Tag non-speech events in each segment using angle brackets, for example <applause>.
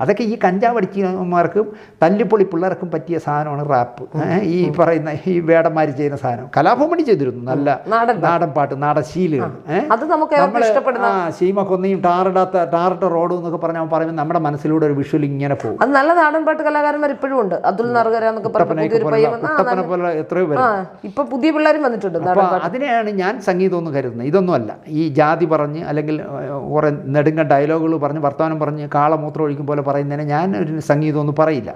അതൊക്കെ ഈ കഞ്ചാവ് അടിച്ചമാർക്കും തല്ലിപ്പൊളി പിള്ളേർക്കും പറ്റിയ സാധനമാണ് റാപ്പ്. ഈ പറയുന്ന ഈ വേടന്മാർ ചെയ്യുന്ന സാധനം. കലാഭവമണി ചെയ്തിരുന്നു നല്ല നാടൻ പാട്ട്. നാടൻ ശീലുകൾ ആ. കൊന്നയും ടാറിടാത്ത ടാറിട്ട റോഡ് എന്നൊക്കെ പറഞ്ഞാൽ പറയുന്നത് പറയുമ്പോൾ നമ്മുടെ മനസ്സിലൂടെ ഒരു വിഷ്വൽ ഇങ്ങനെ പോകും. അത് നല്ല നാടൻ പാട്ട് കലാകാരന്മാർ ഇപ്പോഴും ഉണ്ട്. അതുൽ നറുകര എന്നൊക്കെ പറഞ്ഞ പോലെ എത്രയോ പേര്. ഇപ്പൊ പുതിയ പിള്ളേരും വന്നിട്ടുണ്ട് അതിനെയാണ് ഞാൻ സംഗീതം എന്ന് കരുതുന്നത്. ഇതൊന്നുമല്ല. ഈ ജാതി പറഞ്ഞ് അല്ലെങ്കിൽ കുറെ നെടുങ്ങ നെടുങ്ക ഡയലോഗുകൾ പറഞ്ഞ് വർത്തമാനം പറഞ്ഞ് കാളമൂത്രം ഒഴിക്കും പോലെ പറയുന്നതിനെ ഞാൻ ഒരു സംഗീതമൊന്നും പറയില്ല.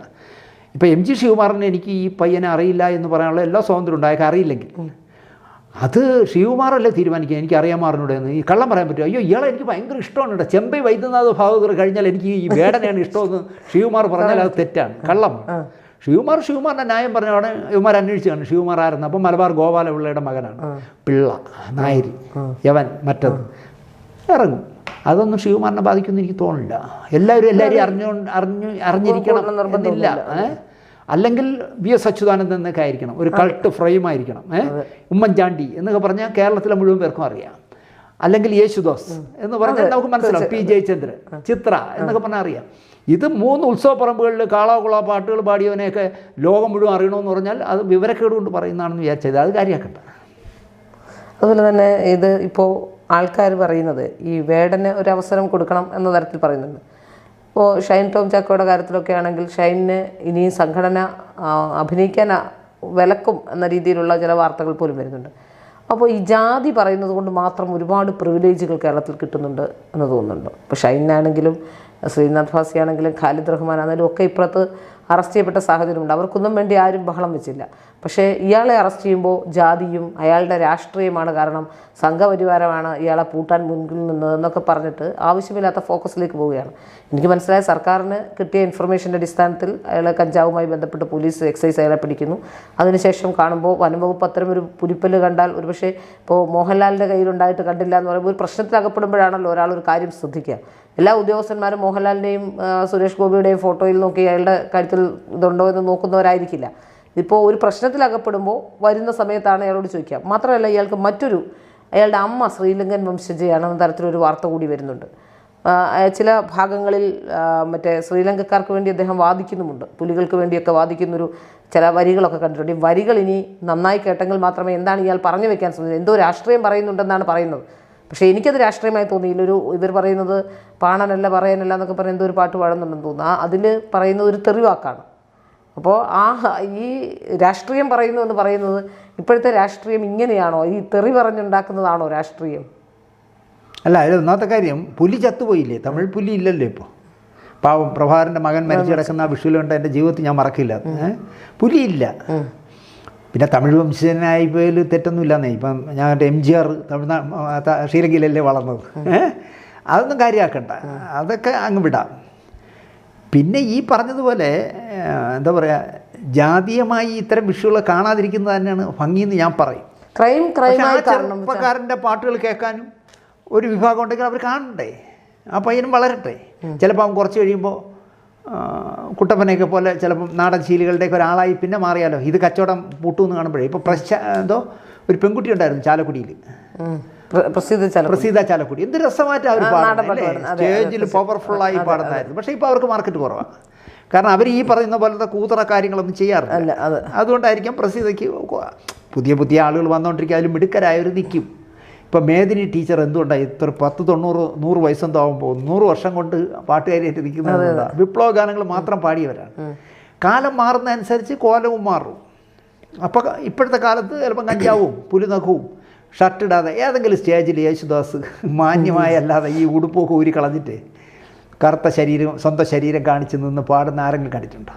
ഇപ്പോൾ എം ജി ശിവകുമാറിന് എനിക്ക് ഈ പയ്യനെ അറിയില്ല എന്ന് പറയാനുള്ള എല്ലാ സ്വാതന്ത്ര്യം ഉണ്ടായൊക്കെ അറിയില്ലെങ്കിൽ. അത് ശിവകുമാറല്ലേ തീരുമാനിക്കുക? എനിക്ക് അറിയാമാറിനോട് എന്ന്. ഈ കള്ളം പറയാൻ പറ്റുമോ? അയ്യോ ഇയാളെ എനിക്ക് ഭയങ്കര ഇഷ്ടമാണ് കേട്ടോ. ചെമ്പൈ വൈദ്യനാഥ് ഭാഗവതർ കഴിഞ്ഞാൽ എനിക്ക് ഈ വേടനെയാണ് ഇഷ്ടമെന്ന് ശിവകുമാർ പറഞ്ഞാൽ അത് തെറ്റാണ്. കള്ളം. ശിവകുമാർ ശിവകുമാറിന്റെ ന്യായം പറഞ്ഞാണ് ഇവന്മാർ അന്വേഷിച്ചാണ് ശിവകുമാർ ആയിരുന്നു അപ്പം മലബാർ ഗോപാലപിള്ളയുടെ മകനാണ്. പിള്ള നായരി യവൻ മറ്റത്. ഇറങ്ങും. അതൊന്നും ശിവകുമാറിനെ ബാധിക്കുമെന്ന് എനിക്ക് തോന്നില്ല എല്ലാവരും എല്ലാവരെയും അറിഞ്ഞു അറിഞ്ഞു അറിഞ്ഞിരിക്കണം എന്നില്ല. അല്ലെങ്കിൽ വി എസ് അച്യുതാനന്ദൻ എന്നൊക്കെ ആയിരിക്കണം. ഒരു കൾട്ട് ഫ്രെയിം ആയിരിക്കണം? ഉമ്മൻചാണ്ടി എന്നൊക്കെ പറഞ്ഞാൽ കേരളത്തിലെ മുഴുവൻ പേർക്കും അറിയാം. അല്ലെങ്കിൽ യേശുദോസ് എന്ന് പറഞ്ഞാൽ നമുക്ക് മനസ്സിലാവും. പി ജയചന്ദ്രൻ ചിത്ര എന്നൊക്കെ പറഞ്ഞാൽ അറിയാം. ഇത് മൂന്ന് ഉത്സവപ്പറമ്പുകളിൽ കാളാകുള പാട്ടുകൾ പാടിയവനെയൊക്കെ ലോകം മുഴുവൻ അറിയണമെന്ന് പറഞ്ഞാൽ അത് വിവരക്കേട് കൊണ്ട് പറയുന്നതാണെന്ന് വിചാരിച്ചത് അത് കാര്യമാക്കണ്ട. അതുപോലെ തന്നെ ഇത് ഇപ്പോൾ ആൾക്കാർ പറയുന്നത് ഈ വേടന് ഒരു അവസരം കൊടുക്കണം എന്ന തരത്തിൽ പറയുന്നുണ്ട്. ഇപ്പോൾ ഷൈൻ ടോം ചാക്കോയുടെ കാര്യത്തിലൊക്കെ ആണെങ്കിൽ ഷൈനിന് ഇനിയും സംഘടന അഭിനയിക്കാൻ വിലക്കും എന്ന രീതിയിലുള്ള ചില വാർത്തകൾ പോലും വരുന്നുണ്ട്. അപ്പോൾ ഈ ജാതി പറയുന്നത് കൊണ്ട് മാത്രം ഒരുപാട് പ്രിവിലേജുകൾ കേരളത്തിൽ കിട്ടുന്നുണ്ട് എന്ന് തോന്നുന്നുണ്ട്. ഇപ്പോൾ ഷൈനാണെങ്കിലും ശ്രീനാഥ് ഭാസി ആണെങ്കിലും ഖാലിദ് റഹ്മാൻ ആണെങ്കിലും ഒക്കെ ഇപ്പുറത്ത് അറസ്റ്റ് ചെയ്യപ്പെട്ട സാഹചര്യമുണ്ട്. അവർക്കൊന്നും വേണ്ടി ആരും ബഹളം വെച്ചില്ല. പക്ഷേ ഇയാളെ അറസ്റ്റ് ചെയ്യുമ്പോൾ ജാതിയും അയാളുടെ രാഷ്ട്രീയമാണ് കാരണം സംഘപരിവാരമാണ് ഇയാളെ പൂട്ടാൻ മുൻപിൽ നിന്നതെന്നൊക്കെ പറഞ്ഞിട്ട് ആവശ്യമില്ലാത്ത ഫോക്കസിലേക്ക് പോവുകയാണ്. എനിക്ക് മനസ്സിലായ സർക്കാരിന് കിട്ടിയ ഇൻഫർമേഷന്റെ അടിസ്ഥാനത്തിൽ അയാളെ കഞ്ചാവുമായി ബന്ധപ്പെട്ട് പോലീസ് എക്സൈസ് അയാളെ പിടിക്കുന്നു. അതിനുശേഷം കാണുമ്പോൾ വനംവകുപ്പ് അത്തരം ഒരു പുലിപ്പല്ല് കണ്ടാൽ ഒരുപക്ഷെ ഇപ്പോൾ മോഹൻലാലിന്റെ കയ്യിലുണ്ടായിട്ട് കണ്ടില്ല എന്ന് പറയുമ്പോൾ ഒരു പ്രശ്നത്തിൽ അകപ്പെടുമ്പോഴാണല്ലോ ഒരാൾ ഒരു കാര്യം ശ്രദ്ധിക്കുക. എല്ലാ ഉദ്യോഗസ്ഥന്മാരും മോഹൻലാലിന്റെയും സുരേഷ് ഗോപിയുടെയും ഫോട്ടോയിൽ നോക്കി അയാളുടെ കാര്യത്തിൽ ഇതുണ്ടോ എന്ന് നോക്കുന്നവരായിരിക്കില്ല. ഇപ്പോൾ ഒരു പ്രശ്നത്തിലകപ്പെടുമ്പോൾ വരുന്ന സമയത്താണ് അയാളോട് ചോദിക്കുക. മാത്രമല്ല ഇയാൾക്ക് മറ്റൊരു അയാളുടെ അമ്മ ശ്രീലങ്കൻ വംശജയാണെന്ന തരത്തിലൊരു വാർത്ത കൂടി വരുന്നുണ്ട്. ചില ഭാഗങ്ങളിൽ മറ്റേ ശ്രീലങ്കക്കാർക്ക് വേണ്ടി അദ്ദേഹം വാദിക്കുന്നുമുണ്ട്. പുലികൾക്ക് വേണ്ടിയൊക്കെ വാദിക്കുന്നൊരു ചില വരികളൊക്കെ കണ്ടിട്ടുണ്ട്. ഈ വരികൾ ഇനി നന്നായി കേട്ടെങ്കിൽ മാത്രമേ എന്താണ് ഇയാൾ പറഞ്ഞു വെക്കാൻ ശ്രമിക്കുന്നത് എന്തോ രാഷ്ട്രീയം പറയുന്നുണ്ടെന്നാണ് പറയുന്നത്. പക്ഷേ എനിക്കത് രാഷ്ട്രീയമായി തോന്നിയില്ല. ഒരു ഇവർ പറയുന്നത് പാണനല്ല പറയാനല്ല എന്നൊക്കെ പറയുന്നത് ഒരു പാട്ട് പാടുന്നുണ്ടെന്ന് തോന്നുന്നു. ആ അതിൽ പറയുന്നത് ഒരു തെറിവാക്കാണ് അപ്പോൾ ആ ഈ രാഷ്ട്രീയം പറയുന്നു എന്ന് പറയുന്നത് ഇപ്പോഴത്തെ രാഷ്ട്രീയം ഇങ്ങനെയാണോ? ഈ തെറി പറഞ്ഞുണ്ടാക്കുന്നതാണോ രാഷ്ട്രീയം? അല്ല അതിൽ ഒന്നാമത്തെ കാര്യം പുലി ചത്തുപോയില്ലേ? തമിഴ് പുലി ഇല്ലല്ലോ ഇപ്പോൾ പാവം പ്രഭാകരന്റെ മകൻ മരിച്ചു കിടക്കുന്ന ആ വിഷുവിൽ കണ്ട എന്റെ ജീവിതത്തിൽ ഞാൻ മറക്കില്ല? പുലിയില്ല പിന്നെ തമിഴ് വംശജനായി പോയാൽ തെറ്റൊന്നുമില്ലെന്നേ. ഇപ്പം ഞാൻ എം ജി ആർ തമിഴ്നാട് ശ്രീലങ്കയിലല്ലേ വളർന്നത്. അതൊന്നും കാര്യമാക്കണ്ട. അതൊക്കെ അങ്ങ് വിടാം. പിന്നെ ഈ പറഞ്ഞതുപോലെ എന്താ പറയുക ജാതീയമായി ഇത്തരം വിഷുകളെ കാണാതിരിക്കുന്നത് തന്നെയാണ് ഭംഗിയെന്ന് ഞാൻ പറയും. ക്രൈം ചെറുപ്പക്കാരന്റെ പാട്ടുകൾ കേൾക്കാനും ഒരു വിഭാഗം ഉണ്ടെങ്കിൽ അവർ കാണണ്ടേ? ആ പയ്യനും വളരട്ടെ. ചിലപ്പോൾ അവൻ കുറച്ച് കഴിയുമ്പോൾ കുട്ടപ്പനെയൊക്കെ പോലെ ചിലപ്പം നാടൻ ശീലികളുടെയൊക്കെ ഒരാളായി പിന്നെ മാറിയാലോ? ഇത് കച്ചവടം പൂട്ടുമെന്ന് കാണുമ്പോഴേ. ഇപ്പോൾ പ്രശ എന്തോ ഒരു പെൺകുട്ടി ഉണ്ടായിരുന്നു ചാലക്കുടിയിൽ. പ്രസിദ്ധ പ്രസീത ചാലക്കുടി. എന്ത് രസമായിട്ട് അവർ പാടുന്നത് പാട്ട് സ്റ്റേജിൽ പവർഫുള്ളായി പാടുന്നതായിരുന്നു. പക്ഷേ ഇപ്പോൾ അവർക്ക് മാർക്കറ്റ് കുറവാണ്. കാരണം അവർ ഈ പറയുന്ന പോലത്തെ കൂതറ കാര്യങ്ങളൊന്നും ചെയ്യാറില്ല. അതുകൊണ്ടായിരിക്കാം അത്. അതുകൊണ്ടായിരിക്കും പ്രസീതയ്ക്ക് കൊ- പുതിയ പുതിയ ആളുകൾ വന്നുകൊണ്ടിരിക്കുക അതിൽ മിടുക്കരായവർ നിൽക്കും ഇപ്പം മേദിനി ടീച്ചർ എന്തുകൊണ്ടാണ് ഇത്ര പത്ത് തൊണ്ണൂറ് നൂറ് വയസ്സെന്തോ ആകുമ്പോൾ നൂറ് വർഷം കൊണ്ട് പാട്ടുകാരിയായിട്ട് നിൽക്കുന്നത് വിപ്ലവ ഗാനങ്ങൾ മാത്രം പാടിയവരാണ്. കാലം മാറുന്നതനുസരിച്ച് കോലവും മാറും. അപ്പോൾ ഇപ്പോഴത്തെ കാലത്ത് ചിലപ്പം കഞ്ചാവും പുലിനഖവും ഷർട്ട് ഇടാതെ ഏതെങ്കിലും സ്റ്റേജിൽ യേശുദാസ് <laughs> മാന്യമായ അല്ലാതെ ഈ ഉടുപ്പൊക്കെ ഊരി കളഞ്ഞിട്ട് കറുത്ത ശരീരം സ്വന്തം ശരീരം കാണിച്ച് നിന്ന് പാടുന്ന ആരെങ്കിലും കണ്ടിട്ടുണ്ടോ?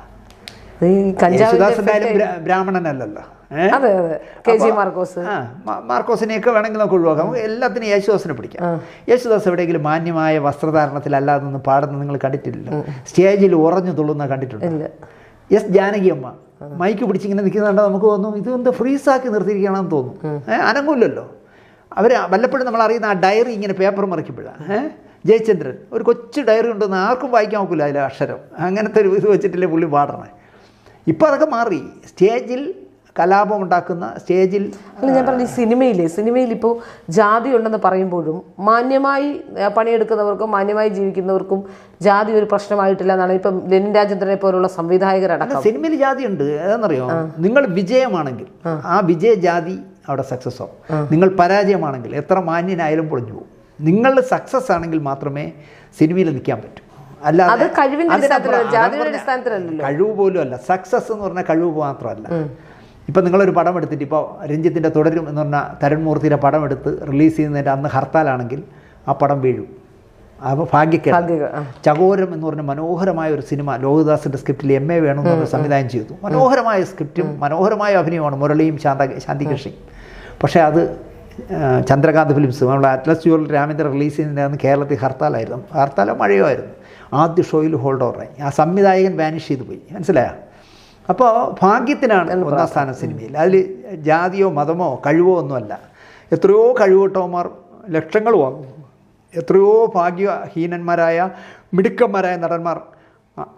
യേശുദാസ് എന്തായാലും ബ്രാഹ്മണനല്ലല്ലോ? അതെ അതെ. K G Markose. ആ മാർക്കോസിനെയൊക്കെ വേണമെങ്കിൽ നമുക്ക് ഒഴിവാക്കാം. നമുക്ക് എല്ലാത്തിനും യേശുദാസിനെ പിടിക്കാം. യേശുദാസ് എവിടെയെങ്കിലും മാന്യമായ വസ്ത്രധാരണത്തിൽ അല്ലാതൊന്നും പാടുന്നത് നിങ്ങൾ കണ്ടിട്ടില്ലല്ലോ. സ്റ്റേജിൽ ഉറഞ്ഞു തുള്ളുന്ന കണ്ടിട്ടുണ്ട്? എസ് ജാനകി അമ്മ. മൈക്ക് പിടിച്ചിങ്ങനെ നിൽക്കുന്നുണ്ടോ നമുക്ക് തോന്നും. ഇത് എന്താ ഫ്രീസാക്കി നിർത്തിയിരിക്കണമെന്ന് തോന്നും. ഏഹ് അനങ്ങൂല്ലല്ലോ. അവർ വല്ലപ്പോഴും നമ്മൾ അറിയുന്ന ആ ഡയറി ഇങ്ങനെ പേപ്പർ മറിക്കുമ്പോഴാണ് ഏഹ് ജയചന്ദ്രൻ. ഒരു കൊച്ചു ഡയറി ഉണ്ടെന്ന് ആർക്കും വായിക്കാൻ നോക്കില്ല അതിലെ അക്ഷരം. അങ്ങനത്തെ ഒരു ഇത് വെച്ചിട്ടില്ലേ പുള്ളി പാടണേ. ഇപ്പോൾ അതൊക്കെ മാറി. സ്റ്റേജിൽ കലാപം ഉണ്ടാക്കുന്ന സ്റ്റേജിൽ അല്ല ഞാൻ പറഞ്ഞു സിനിമയിലെ സിനിമയിൽ ഇപ്പോൾ ജാതി ഉണ്ടെന്ന് പറയുമ്പോഴും മാന്യമായി പണിയെടുക്കുന്നവർക്കും മാന്യമായി ജീവിക്കുന്നവർക്കും ജാതി ഒരു പ്രശ്നമായിട്ടില്ല എന്നാണ് ഇപ്പം ലെനിൻ രാജേന്ദ്രനെ പോലുള്ള സംവിധായകരടക്കം സിനിമയിൽ ജാതി ഉണ്ട് ഏതെന്നറിയോ നിങ്ങൾ വിജയമാണെങ്കിൽ ആ. വിജയ ജാതി അവിടെ സക്സസ് ആവും. നിങ്ങൾ പരാജയമാണെങ്കിൽ എത്ര മാന്യനായാലും പൊളിഞ്ഞു പോകും. നിങ്ങൾ സക്സസ് ആണെങ്കിൽ മാത്രമേ സിനിമയിൽ നിൽക്കാൻ പറ്റൂ. അല്ലാതെ. കഴിവ് പോലും അല്ല. സക്സസ് എന്ന് പറഞ്ഞാൽ കഴിവ് മാത്രമല്ല. ഇപ്പം നിങ്ങളൊരു പടം എടുത്തിട്ട് ഇപ്പോൾ രഞ്ജിത്തിന്റെ തുടരും എന്ന് പറഞ്ഞാൽ തരുൺമൂർത്തിയുടെ പടം എടുത്ത് റിലീസ് ചെയ്യുന്നതിന്റെ അന്ന് ഹർത്താലാണെങ്കിൽ ആ പടം വീഴും. അപ്പോൾ ഭാഗ്യക്കേട്. ഭാഗ്യ ചകോരം എന്ന് പറഞ്ഞ മനോഹരമായ ഒരു സിനിമ ലോഹിദാസിന്റെ സ്ക്രിപ്റ്റിൽ എം എ വേണു എന്ന് സംവിധാനം ചെയ്തു. മനോഹരമായ സ്ക്രിപ്റ്റും മനോഹരമായ അഭിനയമാണ് മുരളിയും ശാന്ത ശാന്തികൃഷ്ണയും. പക്ഷേ അത് ചന്ദ്രകാന്ത് ഫിലിംസ് നമ്മൾ അറ്റ്ലസ് ജുവൽ രാമേന്ദ്ര റിലീസ് ചെയ്യുന്നതിന്റെ അന്ന് കേരളത്തിൽ ഹർത്താലായിരുന്നു. ഹർത്താലോ മഴയോ ആയിരുന്നു. ആദ്യ ഷോയിൽ ഹോൾഡ് ഓവറായി. ആ സംവിധായകൻ വാനിഷ് ചെയ്ത് പോയി. മനസ്സിലായോ? അപ്പോൾ ഭാഗ്യത്തിനാണ് ഒന്നാം സ്ഥാനം സിനിമയിൽ. അതിൽ ജാതിയോ മതമോ കഴിവോ ഒന്നുമല്ല. എത്രയോ കഴിവട്ടവന്മാർ ലക്ഷങ്ങൾ വാങ്ങും എത്രയോ ഭാഗ്യഹീനന്മാരായ മിടുക്കന്മാരായ നടന്മാർ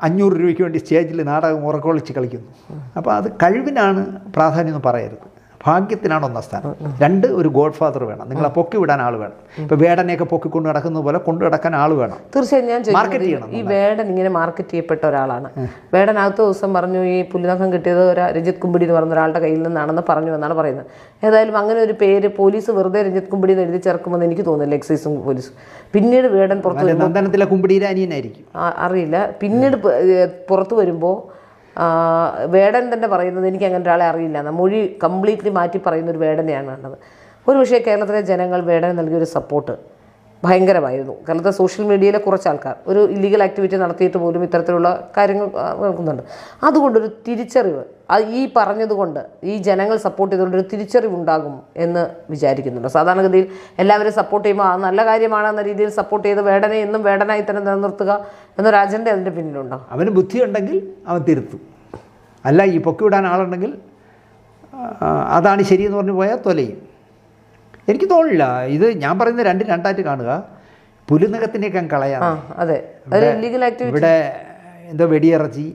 അഞ്ഞൂറ് രൂപയ്ക്ക് വേണ്ടി സ്റ്റേജിൽ നാടകം ഉറക്കൊളിച്ച് കളിക്കുന്നു. അപ്പോൾ അത് കഴിവിനാണ് പ്രാധാന്യം എന്ന് പറയരുത്. ഭാഗ്യത്തിനാണ് ഒന്നാം സ്ഥാനം. രണ്ട് ഒരു ഗോഡ് ഫാദർ വേണം. നിങ്ങളെ പൊക്കി വിടാൻ ആൾ വേണം. ഇപ്പൊ വേടനെയൊക്കെ പൊക്കി കൊണ്ട് നടക്കുന്നത് പോലെ കൊണ്ടു നടക്കാൻ ആൾ വേണം. തീർച്ചയായും ഞാൻ മാർക്കറ്റ് ചെയ്യണം ഈ വേടൻ ഇങ്ങനെ മാർക്കറ്റ് ചെയ്യപ്പെട്ട ഒരാളാണ്. വേടൻ അടുത്ത ദിവസം പറഞ്ഞു ഈ പുലിനഖം കിട്ടിയത് ഒരു രഞ്ജിത്ത് കുമ്പിടി എന്ന് പറഞ്ഞ ഒരാളുടെ കയ്യിൽ നിന്നാണെന്ന് പറഞ്ഞു എന്നാണ് പറയുന്നത്. ഏതായാലും അങ്ങനെ ഒരു പേര് പോലീസ് വെറുതെ രഞ്ജിത് കുമ്പിടി എന്ന് എഴുതി ചേർക്കുമെന്ന് എനിക്ക് തോന്നുന്നില്ല എക്സൈസും പോലീസും. പിന്നീട് വേടൻ പുറത്ത് നന്ദനത്തിലെ കുമ്പിടിയിലെ അനിയനായിരിക്കും. അറിയില്ല. പിന്നീട് പുറത്ത് വരുമ്പോൾ വേടൻ തന്നെ പറയുന്നത് എനിക്ക് അങ്ങനെ ഒരാളെ അറിയില്ല. എന്ന മൊഴി കംപ്ലീറ്റ്ലി മാറ്റി പറയുന്ന ഒരു വേടനെയാണ് കണ്ടത്. ഒരു പക്ഷേ കേരളത്തിലെ ജനങ്ങൾ വേടന് നൽകിയൊരു സപ്പോർട്ട് ഭയങ്കരമായിരുന്നു. കാരണത്തെ സോഷ്യൽ മീഡിയയിലെ കുറച്ച് ആൾക്കാർ. ഒരു ഇല്ലീഗൽ ആക്ടിവിറ്റി നടത്തിയിട്ട് പോലും ഇത്തരത്തിലുള്ള കാര്യങ്ങൾ നടക്കുന്നുണ്ട്. അതുകൊണ്ടൊരു തിരിച്ചറിവ് ഈ പറഞ്ഞതുകൊണ്ട് ഈ ജനങ്ങൾ സപ്പോർട്ട് ചെയ്തുകൊണ്ട് ഒരു തിരിച്ചറിവുണ്ടാകും എന്ന് വിചാരിക്കുന്നുണ്ട്. സാധാരണഗതിയിൽ എല്ലാവരും സപ്പോർട്ട് ചെയ്യുമ്പോൾ അത് നല്ല കാര്യമാണെന്ന രീതിയിൽ സപ്പോർട്ട് ചെയ്ത് വേടനെ എന്നും വേടനായി തന്നെ നിലനിർത്തുക എന്നൊരു അജണ്ട അതിന്റെ പിന്നിലുണ്ടോ? അവന് ബുദ്ധിയുണ്ടെങ്കിൽ അവൻ തിരുത്തും. അല്ല ഈ പൊക്കി വിടാൻ ആളുണ്ടെങ്കിൽ അതാണ് ശരിയെന്ന് പറഞ്ഞു പോയാൽ തൊലയും. എനിക്ക് തോന്നില്ല ഇത് ഞാൻ പറയുന്നത് രണ്ട് രണ്ടായിട്ട് കാണുക. പുലിനകത്തിനെയൊക്കെ അങ്ങ് കളയാം. അതെ. ഇവിടെ എന്തോ വെടിയിറച്ചി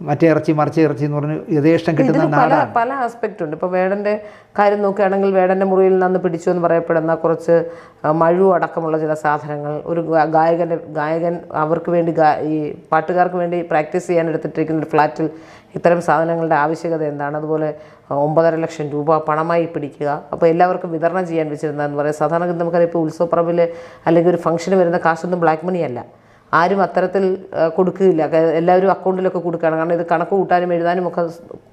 മറ്റേ ഇറച്ചി മറിച്ച ഇറച്ചി എന്ന് പറഞ്ഞ് യഥേഷ്ടം കിട്ടുന്ന പല ആസ്പെക്ട് പല ആസ്പെക്റ്റ് ഉണ്ട്. ഇപ്പോൾ വേടന്റെ കാര്യം നോക്കുകയാണെങ്കിൽ വേടന്റെ മുറിയിൽ നിന്ന് പിടിച്ചു എന്ന് പറയപ്പെടുന്ന കുറച്ച് മഴു അടക്കമുള്ള ചില സാധനങ്ങൾ. ഒരു ഗായകന്റെ ഗായകൻ അവർക്ക് വേണ്ടി ഈ പാട്ടുകാർക്ക് വേണ്ടി പ്രാക്ടീസ് ചെയ്യാൻ എടുത്തിട്ടിരിക്കുന്ന ഒരു ഫ്ലാറ്റിൽ ഇത്തരം സാധനങ്ങളുടെ ആവശ്യകത എന്താണ്? അതുപോലെ ഒമ്പതര ലക്ഷം രൂപ പണമായി പിടിക്കുക. അപ്പോൾ എല്ലാവർക്കും വിതരണം ചെയ്യാൻ വെച്ചിരുന്നതെന്ന് പറയാം. സാധാരണ നമുക്കറിയാം ഇപ്പോൾ ഉത്സവപ്പറമ്പിൽ അല്ലെങ്കിൽ ഒരു ഫംഗ്ഷന് വരുന്ന കാശൊന്നും ബ്ലാക്ക് മണി അല്ല. ആരും അത്തരത്തിൽ കൊടുക്കുകയില്ല. എല്ലാവരും അക്കൗണ്ടിലൊക്കെ കൊടുക്കുകയാണ്. കാരണം ഇത് കണക്ക് കൂട്ടാനും എഴുതാനും ഒക്കെ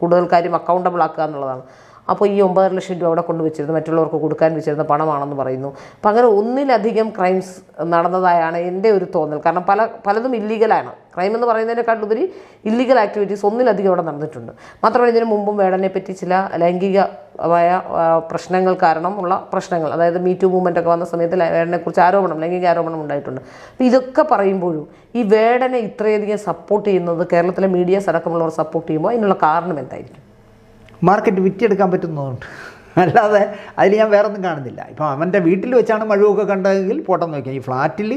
കൂടുതൽ കാര്യം അക്കൗണ്ടബിൾ ആക്കുക എന്നുള്ളതാണ്. അപ്പോൾ ഈ ഒമ്പതര ലക്ഷം രൂപ അവിടെ കൊണ്ടുവച്ചിരുന്നു മറ്റുള്ളവർക്ക് കൊടുക്കാൻ വെച്ചിരുന്ന പണമാണെന്ന് പറയുന്നു. അപ്പം അങ്ങനെ ഒന്നിലധികം ക്രൈംസ് നടന്നതായാണ് എന്റെ ഒരു തോന്നൽ. കാരണം പല പലതും ഇല്ലീഗലാണ് ക്രൈം എന്ന് പറയുന്നതിനെക്കാട്ടുപരി ഇല്ലീഗൽ ആക്ടിവിറ്റീസ് ഒന്നിലധികം അവിടെ നടന്നിട്ടുണ്ട്. മാത്രമല്ല ഇതിനു മുമ്പും വേടനെ പറ്റി ചില ലൈംഗികമായ പ്രശ്നങ്ങൾ പ്രശ്നങ്ങൾ കാരണമുള്ള പ്രശ്നങ്ങൾ അതായത് മീ ടു മൂവ്മെന്റ് ഒക്കെ വന്ന സമയത്ത് വേടനെക്കുറിച്ച് ആരോപണം ലൈംഗിക ആരോപണം ഉണ്ടായിട്ടുണ്ട്. അപ്പോൾ ഇതൊക്കെ പറയുമ്പോഴും ഈ വേടനെ ഇത്രയധികം സപ്പോർട്ട് ചെയ്യുന്നത് കേരളത്തിലെ മീഡിയാസ് അടക്കമുള്ളവർ സപ്പോർട്ട് ചെയ്യുമ്പോൾ അതിനുള്ള കാരണം എന്തായിരിക്കും? മാർക്കറ്റ് വിറ്റെടുക്കാൻ പറ്റുന്നതുകൊണ്ട്. അല്ലാതെ അതിൽ ഞാൻ വേറെ ഒന്നും കാണുന്നില്ല. ഇപ്പം അവന്റെ വീട്ടിൽ വെച്ചാണ് മഴുവൊക്കെ കണ്ടതെങ്കിൽ പോട്ടെന്ന് നോക്കിയാൽ ഈ ഫ്ലാറ്റിൽ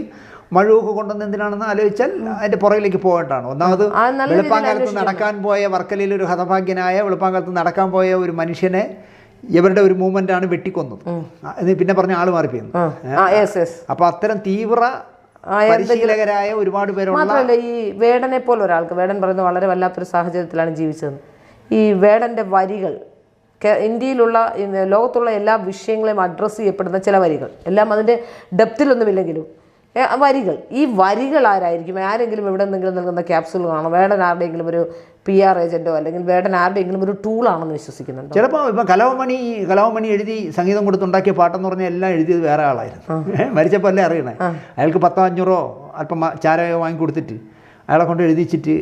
മഴുവൊക്കെ കൊണ്ടുവന്ന് എന്തിനാണെന്ന് ആലോചിച്ചാൽ അതിന്റെ പുറകിലേക്ക് പോകേണ്ടതാണ്. ഒന്നാമത് വെളുപ്പാങ്കാലത്ത് നടക്കാൻ പോയ വർക്കലയിൽ ഒരു ഹതഭാഗ്യനായ വെളുപ്പാങ്കാലത്ത് നടക്കാൻ പോയ ഒരു മനുഷ്യനെ ഇവരുടെ ഒരു മൂവ്മെന്റാണ് വെട്ടിക്കൊന്നത്. പിന്നെ പറഞ്ഞ ആൾ മാറിപ്പോയിരുന്നു അപ്പൊ അത്തരം തീവ്ര പരിശീലകരായ ഒരുപാട് മാത്രമല്ല ഈ വേടനെ പോലെ ഒരാൾക്ക് വേടൻ പറയുന്നത് വളരെ വല്ലാത്തൊരു സാഹചര്യത്തിലാണ് ജീവിച്ചത് ഈ വേടന്റെ വരികൾ ഇന്ത്യയിലുള്ള ലോകത്തുള്ള എല്ലാ വിഷയങ്ങളെയും അഡ്രസ്സ് ചെയ്യപ്പെടുന്ന ചില വരികൾ. എല്ലാം അതിന്റെ ഡെപ്തിലൊന്നുമില്ലെങ്കിലും വരികൾ. ഈ വരികൾ ആരായിരിക്കും? ആരെങ്കിലും എവിടെ നിന്നെങ്കിലും നൽകുന്ന ക്യാപ്സുകൾ കാണോ വേടൻ ആരുടെയെങ്കിലും ഒരു പി ആർ ഏജന്റോ അല്ലെങ്കിൽ വേടൻ ആരുടെയെങ്കിലും ഒരു ടൂളാണെന്ന് വിശ്വസിക്കുന്നുണ്ട്? ചിലപ്പോൾ ഇപ്പം കലാവമണി കലാവമണി എഴുതി സംഗീതം കൊടുത്തുണ്ടാക്കിയ പാട്ടെന്ന് പറഞ്ഞാൽ എല്ലാം എഴുതിയത് വേറെ ആളായിരുന്നു. മരിച്ചപ്പോൾ അല്ലേ അറിയണേ? അയാൾക്ക് പത്തോ അഞ്ഞൂറോ അല്പം ചാരയോ വാങ്ങി കൊടുത്തിട്ട് അയാളെ കൊണ്ട് എഴുതിച്ചിട്ട്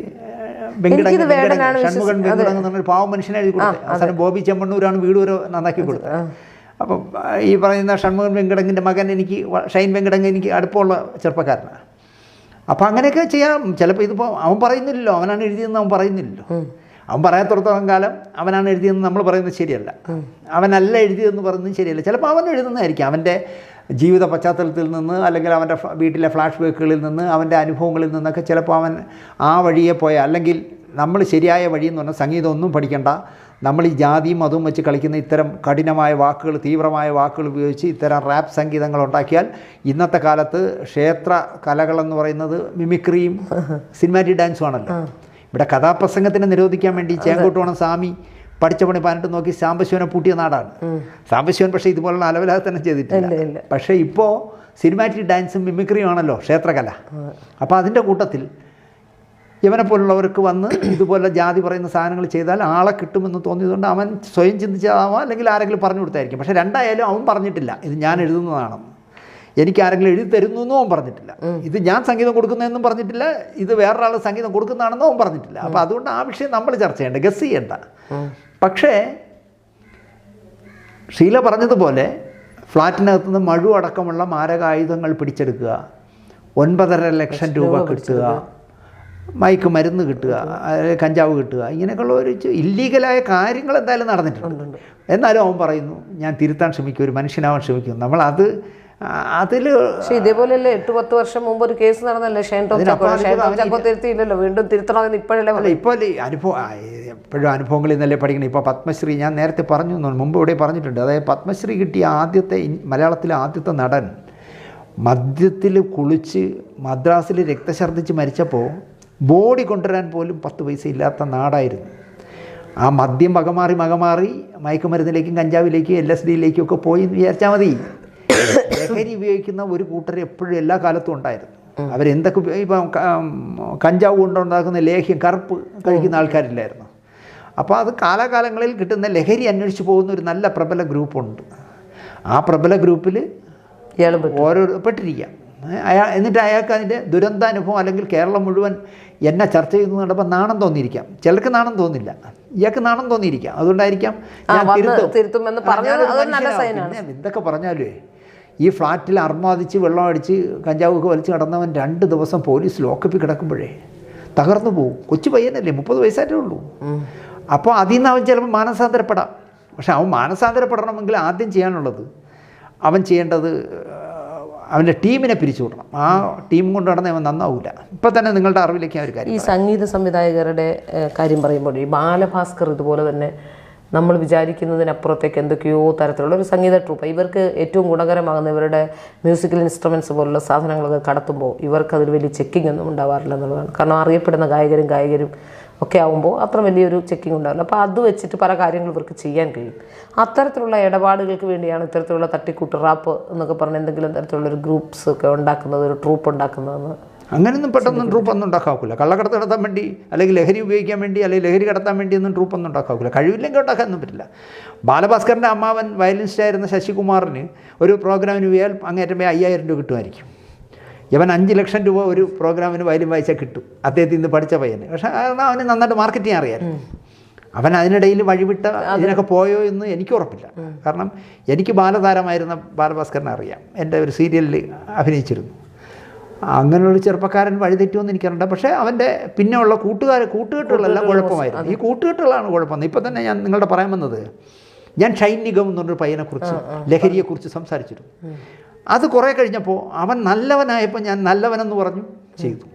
വെങ്കിടങ്ങ് ഷൺമുഖൻ വെങ്കിടങ്ങ് പാവം മനുഷ്യനെ എഴുതി കൊടുത്തത് അവസാനം ബോബി ചെമ്മണ്ണൂരാണ് വീട് വരെ നന്നാക്കി കൊടുത്തത്. അപ്പം ഈ പറയുന്ന ഷൺമുഖൻ വെങ്കിടങ്ങിന്റെ മകൻ എനിക്ക് ഷൈൻ വെങ്കിടങ്ങ് എനിക്ക് അടുപ്പമുള്ള ചെറുപ്പക്കാരനാണ്. അപ്പം അങ്ങനെയൊക്കെ ചെയ്യാം. ചിലപ്പോൾ ഇതിപ്പോൾ അവൻ പറയുന്നില്ലല്ലോ. അവനാണ് എഴുതിയതെന്ന് അവൻ പറയുന്നില്ലല്ലോ. അവൻ പറയാത്തിടത്തോളം കാലം അവനാണ് എഴുതിയതെന്ന് നമ്മൾ പറയുന്നത് ശരിയല്ല. അവനല്ല എഴുതിയതെന്ന് പറയുന്നത് ശരിയല്ല. ചിലപ്പോൾ അവൻ എഴുതുന്നതായിരിക്കും. അവന്റെ ജീവിത പശ്ചാത്തലത്തിൽ നിന്ന് അല്ലെങ്കിൽ അവന്റെ വീട്ടിലെ ഫ്ലാഷ് ബാക്കുകളിൽ നിന്ന് അവന്റെ അനുഭവങ്ങളിൽ നിന്നൊക്കെ ചിലപ്പോൾ അവൻ ആ വഴിയെ പോയ അല്ലെങ്കിൽ നമ്മൾ ശരിയായ വഴി എന്ന് പറഞ്ഞാൽ സംഗീതം ഒന്നും പഠിക്കണ്ട. നമ്മൾ ഈ ജാതിയും മതവും വെച്ച് കളിക്കുന്ന ഇത്തരം കഠിനമായ വാക്കുകൾ തീവ്രമായ വാക്കുകൾ ഉപയോഗിച്ച് ഇത്തരം റാപ്പ് സംഗീതങ്ങൾ ഉണ്ടാക്കിയാൽ ഇന്നത്തെ കാലത്ത് ക്ഷേത്ര കലകളെന്ന് പറയുന്നത് മിമിക്രിയും <laughs> സിനിമാറ്റിക് ഡാൻസും ആണല്ലോ. ഇവിടെ കഥാപ്രസംഗത്തിനെ നിരോധിക്കാൻ വേണ്ടി ചേങ്കോട്ടോണം സ്വാമി പഠിച്ച പണി പതിനെട്ട് നോക്കി സാംബശിവനെ പൂട്ടിയ നാടാണ്. സാംബശിവൻ പക്ഷേ ഇതുപോലുള്ള അലവലാതെ തന്നെ ചെയ്തിട്ടില്ല. പക്ഷേ ഇപ്പോൾ സിനിമാറ്റിക് ഡാൻസും മിമിക്രിയും ആണല്ലോ ക്ഷേത്രകല. അപ്പോൾ അതിന്റെ കൂട്ടത്തിൽ ഇവനെ പോലുള്ളവർക്ക് വന്ന് <coughs> ഇതുപോലെ ജാതി പറയുന്ന സാധനങ്ങൾ ചെയ്താൽ ആളെ കിട്ടുമെന്ന് തോന്നിയതുകൊണ്ട് അവൻ സ്വയം ചിന്തിച്ചതാവാം അല്ലെങ്കിൽ ആരെങ്കിലും പറഞ്ഞു കൊടുത്തായിരിക്കും. പക്ഷേ രണ്ടായാലും അവൻ പറഞ്ഞിട്ടില്ല. ഇത് ഞാൻ എഴുതുന്നതാണെന്ന്. എനിക്ക് ആരെങ്കിലും എഴുതി തരുന്നു എന്നും അവൻ പറഞ്ഞിട്ടില്ല. ഇത് ഞാൻ സംഗീതം കൊടുക്കുന്നതെന്നും പറഞ്ഞിട്ടില്ല ഇത് വേറൊരാൾ സംഗീതം കൊടുക്കുന്നതാണെന്നും അവൻ പറഞ്ഞിട്ടില്ല. അപ്പോൾ അതുകൊണ്ട് ആ വിഷയം നമ്മൾ ചർച്ച ചെയ്യേണ്ട ഗസ് ചെയ്യേണ്ട. പക്ഷേ ഷീല പറഞ്ഞതുപോലെ ഫ്ലാറ്റിനകത്ത് നിന്ന് മഴു അടക്കമുള്ള മാരകായുധങ്ങൾ പിടിച്ചെടുക്കുക ഒൻപതര ലക്ഷം രൂപ കിട്ടുക മയക്ക് മരുന്ന് കിട്ടുക കഞ്ചാവ് കിട്ടുക ഇങ്ങനെയൊക്കെയുള്ള ഒരു ഇല്ലീഗലായ കാര്യങ്ങൾ എന്തായാലും നടന്നിട്ടുണ്ട്. എന്നാലും അവൻ പറയുന്നു ഞാൻ തിരുത്താൻ ശ്രമിക്കും ഒരു മനുഷ്യനാവാൻ ശ്രമിക്കും. നമ്മളത് അതിൽ പക്ഷെ ഇതേപോലെയല്ലേ എട്ട് പത്ത് വർഷം മുമ്പ് ഒരു കേസ് നടന്നല്ലേ ടോം ചാക്കോ ടോം ചാക്കോ തിരുത്തിയില്ലല്ലോ? വീണ്ടും തിരുത്തണമെന്ന് ഇപ്പോഴല്ലേ ഇപ്പോൾ അനുഭവം എപ്പോഴും അനുഭവങ്ങളിൽ നിന്നല്ലേ പഠിക്കണം. ഇപ്പോൾ പത്മശ്രീ ഞാൻ നേരത്തെ പറഞ്ഞു മുമ്പ് ഇവിടെ പറഞ്ഞിട്ടുണ്ട്. അതായത് പത്മശ്രീ കിട്ടിയ ആദ്യത്തെ മലയാളത്തിലെ ആദ്യത്തെ നടൻ മദ്യത്തിൽ കുളിച്ച് മദ്രാസിൽ രക്തഛർദ്ദിച്ച് മരിച്ചപ്പോൾ ബോഡി കൊണ്ടുവരാൻ പോലും പത്ത് പൈസ ഇല്ലാത്ത നാടായിരുന്നു. ആ മദ്യം മകമാറി മകമാറി മയക്കുമരുന്നിലേക്കും കഞ്ചാവിലേക്കും എൽ എസ് ഡിയിലേക്കും ഒക്കെ പോയി എന്ന് വിചാരിച്ചാൽ മതി. ഉപയോഗിക്കുന്ന ഒരു കൂട്ടർ എപ്പോഴും എല്ലാ കാലത്തും ഉണ്ടായിരുന്നു. അവരെന്തൊക്കെ എന്തൊക്കെ ഇപ്പം കഞ്ചാവ് കൊണ്ടുണ്ടാക്കുന്ന ലേഹ്യം കറുപ്പ് കഴിക്കുന്ന ആൾക്കാരില്ലായിരുന്നു. അപ്പോൾ അത് കാലാകാലങ്ങളിൽ കിട്ടുന്ന ലഹരി അന്വേഷിച്ച് പോകുന്ന ഒരു നല്ല പ്രബല ഗ്രൂപ്പുണ്ട്. ആ പ്രബല ഗ്രൂപ്പിൽ ഓരോ പെട്ടിരിക്കാം. അയാൾ എന്നിട്ട് അയാൾക്ക് അതിന്റെ ദുരന്താനുഭവം അല്ലെങ്കിൽ കേരളം മുഴുവൻ എന്നെ ചർച്ച ചെയ്തു നടപ്പോൾ നാണം തോന്നിയിരിക്കാം. ചിലർക്ക് നാണം തോന്നില്ല. ഇയാൾക്ക് നാണം തോന്നിയിരിക്കാം. അതുകൊണ്ടായിരിക്കാം ഞാൻ തിരുത്തും. എന്തൊക്കെ പറഞ്ഞാലേ ഈ ഫ്ലാറ്റിൽ അർമാദിച്ച് വെള്ളം അടിച്ച് കഞ്ചാവൊക്കെ വലിച്ച് കിടന്നവൻ രണ്ട് ദിവസം പോലീസ് ലോക്കപ്പിൽ കിടക്കുമ്പോഴേ തകർന്നു പോകും കൊച്ചു പയ്യനല്ലേ മുപ്പത് വയസ്സായിട്ടേ ഉള്ളൂ. അപ്പോൾ അതിൽ നിന്ന് അവൻ ചിലപ്പോൾ മാനസാന്തരപ്പെടാം. പക്ഷെ അവൻ മാനസാന്തരപ്പെടണമെങ്കിൽ ആദ്യം ചെയ്യാനുള്ളത് അവൻ ചെയ്യേണ്ടത് അവന്റെ ടീമിനെ പിരിച്ചു വിടണം. ആ ടീം കൊണ്ട് നടന്ന അവൻ നന്നാവില്ല ഇപ്പം തന്നെ നിങ്ങളുടെ അറിവിലേക്ക് ആ ഒരു കാര്യം ഈ സംഗീത സംവിധായകരുടെ കാര്യം പറയുമ്പോൾ ഈ ബാലഭാസ്കർ ഇതുപോലെ തന്നെ നമ്മൾ വിചാരിക്കുന്നതിനപ്പുറത്തേക്ക് എന്തൊക്കെയോ തരത്തിലുള്ള ഒരു സംഗീത ട്രൂപ്പ് ഇവർക്ക് ഏറ്റവും ഗുണകരമാകുന്ന ഇവരുടെ മ്യൂസിക്കൽ ഇൻസ്ട്രുമെന്റ്സ് പോലുള്ള സാധനങ്ങളൊക്കെ കടത്തുമ്പോൾ ഇവർക്ക് അതിൽ വലിയ ചെക്കിംഗ് ഒന്നും ഉണ്ടാവാറില്ല എന്നുള്ളതാണ്. കാരണം അറിയപ്പെടുന്ന ഗായകരും ഗായകരും ഒക്കെ ആകുമ്പോൾ അത്ര വലിയൊരു ചെക്കിംഗ് ഉണ്ടാവില്ല. അപ്പോൾ അത് വെച്ചിട്ട് പല കാര്യങ്ങൾ ഇവർക്ക് ചെയ്യാൻ കഴിയും. അത്തരത്തിലുള്ള ഇടപാടുകൾക്ക് വേണ്ടിയാണ് ഇത്തരത്തിലുള്ള തട്ടിക്കൂട്ട് റാപ്പ് എന്നൊക്കെ പറഞ്ഞ എന്തെങ്കിലും തരത്തിലുള്ള ഒരു ഗ്രൂപ്പ്സ് ഒക്കെ ഉണ്ടാക്കുന്നത് ഒരു ട്രൂപ്പ് ഉണ്ടാക്കുന്നതെന്ന് അങ്ങനെയൊന്നും പെട്ടെന്ന് ട്രൂപ്പ് ഒന്നും ഉണ്ടാക്കാക്കില്ല കള്ളക്കടത്ത് നടത്താൻ വേണ്ടി അല്ലെങ്കിൽ ലഹരി ഉപയോഗിക്കാൻ വേണ്ടി അല്ലെങ്കിൽ ലഹരി കടത്താൻ വേണ്ടി ഒന്നും ട്രൂപ്പ് ഒന്നും ഉണ്ടാക്കാക്കില്ല കഴിവില്ലെങ്കിൽ ഉണ്ടാക്കാനൊന്നും പറ്റില്ല ബാലഭാസ്കറിന്റെ അമ്മാവൻ വയലിനിസ്റ്റായിരുന്ന ശശികുമാറിന് ഒരു പ്രോഗ്രാമിന് പോയാൽ അങ്ങേറ്റം പോയി അയ്യായിരം രൂപ കിട്ടുമായിരിക്കും. ഇവൻ അഞ്ച് ലക്ഷം രൂപ ഒരു പ്രോഗ്രാമിന് വയലിൻ വായിച്ചാൽ കിട്ടും. അദ്ദേഹത്തിൽ നിന്ന് പഠിച്ച പയ്യന്. പക്ഷേ കാരണം അവന് നന്നായിട്ട് മാർക്കറ്റ് ചെയ്യാൻ അറിയാം അവൻ അതിനിടയിൽ വഴിവിട്ട ഇതിനൊക്കെ പോയോ എന്ന് എനിക്ക് ഉറപ്പില്ല. കാരണം എനിക്ക് ബാലതാരമായിരുന്ന ബാലഭാസ്കറിനെ അറിയാം. എന്റെ ഒരു സീരിയലിൽ അഭിനയിച്ചിരുന്നു. അങ്ങനെയുള്ള ചെറുപ്പക്കാരൻ വഴിതെറ്റുമെന്ന് എനിക്കറിയണ്ട പക്ഷേ അവന്റെ പിന്നെയുള്ള കൂട്ടുകാർ കൂട്ടുകെട്ടുകളെല്ലാം കുഴപ്പമായിരുന്നു. ഈ കൂട്ടുകെട്ടുകളാണ് കുഴപ്പം. ഇപ്പം തന്നെ ഞാൻ നിങ്ങളുടെ പറയാൻ വന്നത് ഞാൻ ഷൈൻ നിഗം എന്ന് പറഞ്ഞൊരു പയ്യനെക്കുറിച്ച് ലഹരിയെക്കുറിച്ച് സംസാരിച്ചിരുന്നു. അത് കുറേ കഴിഞ്ഞപ്പോൾ അവൻ നല്ലവനായപ്പോൾ ഞാൻ നല്ലവനെന്ന് പറഞ്ഞു ചെയ്തു.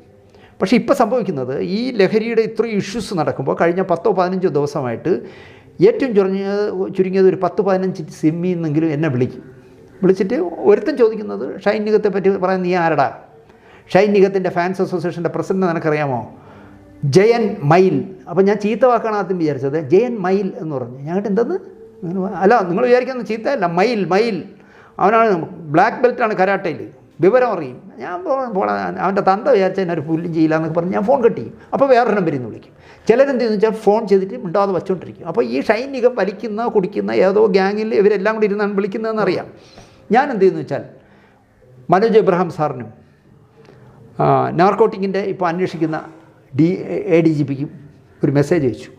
പക്ഷേ ഇപ്പോൾ സംഭവിക്കുന്നത് ഈ ലഹരിയുടെ ഇത്രയും ഇഷ്യൂസ് നടക്കുമ്പോൾ കഴിഞ്ഞ പത്തോ പതിനഞ്ചോ ദിവസമായിട്ട് ഏറ്റവും ചുരുങ്ങിയത് ചുരുങ്ങിയത് ഒരു പത്ത് പതിനഞ്ച് സിമ്മിന്നെങ്കിലും എന്നെ വിളിക്കും. വിളിച്ചിട്ട് ഒരുത്തൻ ചോദിക്കുന്നത് ഷൈനികത്തെ പറ്റി പറയാൻ നീ ആരടാ? ഷൈൻ നിഗത്തിന്റെ ഫാൻസ് അസോസിയേഷന്റെ പ്രസിഡന്റ് നിനക്കറിയാമോ? ജയൻ മൈൽ അപ്പോൾ ഞാൻ ചീത്ത വാക്കാണ് ആദ്യം വിചാരിച്ചത്. ജയൻ മൈൽ എന്ന് പറഞ്ഞു. ഞങ്ങൾക്ക് എന്തെന്ന്? അല്ല നിങ്ങൾ വിചാരിക്കുന്നത് ചീത്തയല്ല. മൈൽ മയിൽ. അവനാണ് ബ്ലാക്ക് ബെൽറ്റാണ് കരാട്ടയിൽ വിവരം അറിയും. ഞാൻ പോ- പോടാ അവന്റെ തന്ത വിചാരിച്ച എന്നെ ഒരു പുല്ലും ചെയ്യില്ല എന്നൊക്കെ പറഞ്ഞ് ഞാൻ ഫോൺ കട്ട് ചെയ്യും. അപ്പോൾ വേറൊരു നമ്പരിൽ നിന്ന് വിളിക്കും. ചിലരെന്ത് വെച്ചാൽ ഫോൺ ചെയ്തിട്ട് മിണ്ടാതെ വച്ചുകൊണ്ടിരിക്കും അപ്പോൾ ഈ ഷൈനികം വലിക്കുന്ന കുടിക്കുന്ന ഏതോ ഗ്യാങ്ങിൽ ഇവരെല്ലാം കൂടി ഇരുന്നാണ് വിളിക്കുന്നതെന്ന് അറിയാം. ഞാൻ എന്ത് ചെയ്യുന്നു വെച്ചാൽ മനോജ് എബ്രഹാം സാറിനും നാർക്കോട്ടിക്കിന്റെ ഇപ്പോൾ അന്വേഷിക്കുന്ന ഡി എ ഡി ജി പിക്കും ഒരു മെസ്സേജ് അയച്ചു.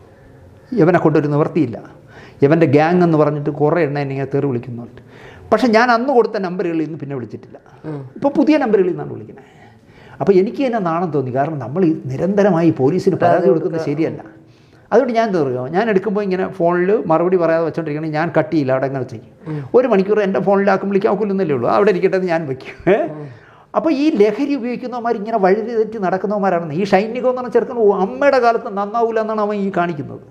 ഇവനെ കൊണ്ടൊരു നിവർത്തിയില്ല ഇവന്റെ ഗ്യാങ് എന്ന് പറഞ്ഞിട്ട് കുറേ എണ്ണ എന്നെ തേറി വിളിക്കുന്നുണ്ട്. പക്ഷേ ഞാൻ അന്ന് കൊടുത്ത നമ്പറുകളിൽ നിന്ന് പിന്നെ വിളിച്ചിട്ടില്ല. ഇപ്പോൾ പുതിയ നമ്പറുകളിൽ നിന്നാണ് വിളിക്കുന്നത്. അപ്പോൾ എനിക്ക് തന്നെ നാണം തോന്നി. കാരണം നമ്മൾ നിരന്തരമായി പോലീസിന് പരാതി കൊടുക്കുന്നത് ശരിയല്ല. അതുകൊണ്ട് ഞാൻ തീർക്കുക ഞാൻ എടുക്കുമ്പോൾ ഇങ്ങനെ ഫോണിൽ മറുപടി പറയാതെ വെച്ചോണ്ടിരിക്കണേ ഞാൻ കട്ട് ചെയ്യില്ല അവിടെ അങ്ങനെ ചെയ്യും ഒരു മണിക്കൂർ എന്റെ ഫോണിലാക്കുമ്പോഴേക്കും വിളിക്കാൻ ഒക്കില്ലെന്നല്ലേ ഉള്ളൂ. അവിടെ ഇരിക്കട്ടെ ഞാൻ വയ്ക്കും? അപ്പോൾ ഈ ലഹരി ഉപയോഗിക്കുന്നവന്മാർ ഇങ്ങനെ വഴി തെറ്റി നടക്കുന്നവന്മാരാണ് ഈ ഷൈനികം എന്ന് പറഞ്ഞ ചെറുക്കൻ അമ്മയുടെ കാലത്ത് നന്നാവില്ല എന്നാണ് അവൻ ഈ കാണിക്കുന്നത്.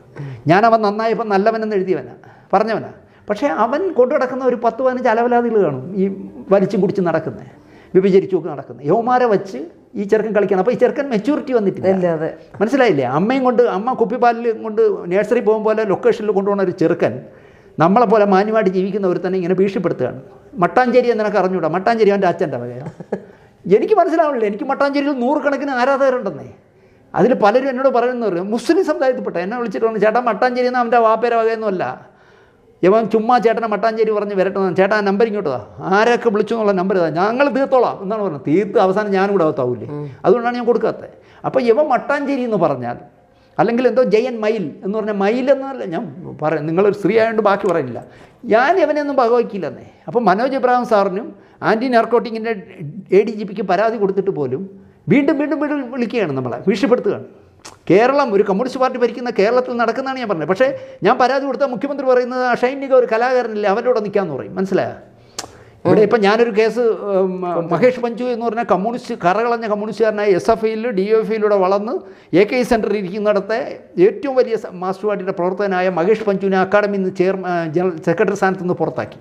ഞാൻ അവൻ നന്നായപ്പോൾ നല്ലവനെന്ന് എഴുതിയവനാ പറഞ്ഞവനാ. പക്ഷേ അവൻ കൊണ്ടു നടക്കുന്ന ഒരു പത്ത് പതിനഞ്ച് അലവലാതികൾ കാണും ഈ വലിച്ചും കുടിച്ച് നടക്കുന്നത് വിഭജിച്ചു ഒക്കെ നടക്കുന്നത് യൗമാരെ വച്ച് ഈ ചെറുക്കൻ കളിക്കണം അപ്പോൾ ഈ ചെറുക്കൻ മെച്യൂരിറ്റി വന്നിട്ടില്ല. മനസ്സിലായില്ലേ? അമ്മയും കൊണ്ട് അമ്മ കുപ്പിപ്പാലിൽ കൊണ്ട് നേഴ്സറി പോകും പോലെ ലൊക്കേഷനിൽ കൊണ്ടുപോകുന്ന ഒരു ചെറുക്കൻ നമ്മളെ പോലെ മാന്യമായിട്ട് ജീവിക്കുന്ന ഒരു തന്നെ ഇങ്ങനെ ഭീഷണിപ്പെടുത്തുകയാണ്. മട്ടാഞ്ചേരി എന്ന് നിനക്ക് അറിഞ്ഞൂടാ? മട്ടാഞ്ചേരി അവന്റെ അച്ഛന്റെ വകയാണ് എനിക്ക് മനസ്സിലാവണില്ല എനിക്ക് മട്ടാഞ്ചേരിയിൽ നൂറുകണക്കിന് ആരാധകരുണ്ടെന്നേ. അതിൽ പലരും എന്നോട് പറയുന്നവർ മുസ്ലിം സമുദായത്തിൽപ്പെട്ട എന്നെ വിളിച്ചിട്ട് പറഞ്ഞു ചേട്ടാ മട്ടാഞ്ചേരി എന്ന് അവന്റെ വാപ്പേര വകയൊന്നുമല്ല. ഇവൻ ചുമ്മാ ചേട്ടനെ മട്ടാഞ്ചേരി പറഞ്ഞ് വരട്ടെ ചേട്ടാ ആ നമ്പർ ഇങ്ങോട്ട് ആരൊക്കെ വിളിച്ചു എന്നുള്ള നമ്പർ ഇതാ. ഞങ്ങൾ തീർത്തോളാം എന്നാണ് പറഞ്ഞത്. തീർത്ത് അവസാനം ഞാനും കൂടെ അകത്താവൂലേ അതുകൊണ്ടാണ് ഞാൻ കൊടുക്കാത്തത്. അപ്പോൾ ഇവൻ മട്ടാഞ്ചേരി എന്ന് പറഞ്ഞാൽ അല്ലെങ്കിൽ എന്തോ ജയൻ മയിൽ എന്ന് പറഞ്ഞാൽ മയിൽ എന്നല്ല ഞാൻ പറയാം നിങ്ങളൊരു സ്ത്രീ ആയതുകൊണ്ട് ബാക്കി പറയുന്നില്ല. ഞാൻ ഇവനെയൊന്നും പകവയ്ക്കില്ലെന്നേ അപ്പോൾ മനോജ് ഇബ്രാഹിം സാറിനും ആന്റി നാർക്കോട്ടിക്കിന്റെ എ ഡി ജി പിക്ക് പരാതി കൊടുത്തിട്ട് പോലും വീണ്ടും വീണ്ടും വീണ്ടും വിളിക്കുകയാണ് നമ്മളെ ഭീഷണിപ്പെടുത്തുകയാണ്. കേരളം ഒരു കമ്മ്യൂണിസ്റ്റ് പാർട്ടി ഭരിക്കുന്ന കേരളത്തിൽ നടക്കുന്നതാണ് ഞാൻ പറഞ്ഞത്. പക്ഷേ ഞാൻ പരാതി കൊടുത്താൽ മുഖ്യമന്ത്രി പറയുന്നത് ഷൈനിക ഒരു കലാകാരനില്ല അവന്റെ കൂടെ നിൽക്കാമെന്ന് പറയും. മനസ്സിലായോ? ഇവിടെ ഇപ്പം ഞാനൊരു കേസ് മഹേഷ് പഞ്ചു എന്ന് പറഞ്ഞ കമ്മ്യൂണിസ്റ്റ് കറകളഞ്ഞ കമ്മ്യൂണിസ്റ്റുകാരനായ എസ് എഫ് ഐയിൽ ഡി എഫ് ഐയിലൂടെ വളർന്ന് എ കെ സെന്ററിൽ ഇരിക്കുന്നിടത്തെ ഏറ്റവും വലിയ മാസ്റ്റർ പാർട്ടിയുടെ പ്രവർത്തകനായ മഹേഷ് പഞ്ചുവിനെ അക്കാഡമിയിൽ നിന്ന് ചെയർ ജനറൽ സെക്രട്ടറി സ്ഥാനത്ത് നിന്ന് പുറത്താക്കി.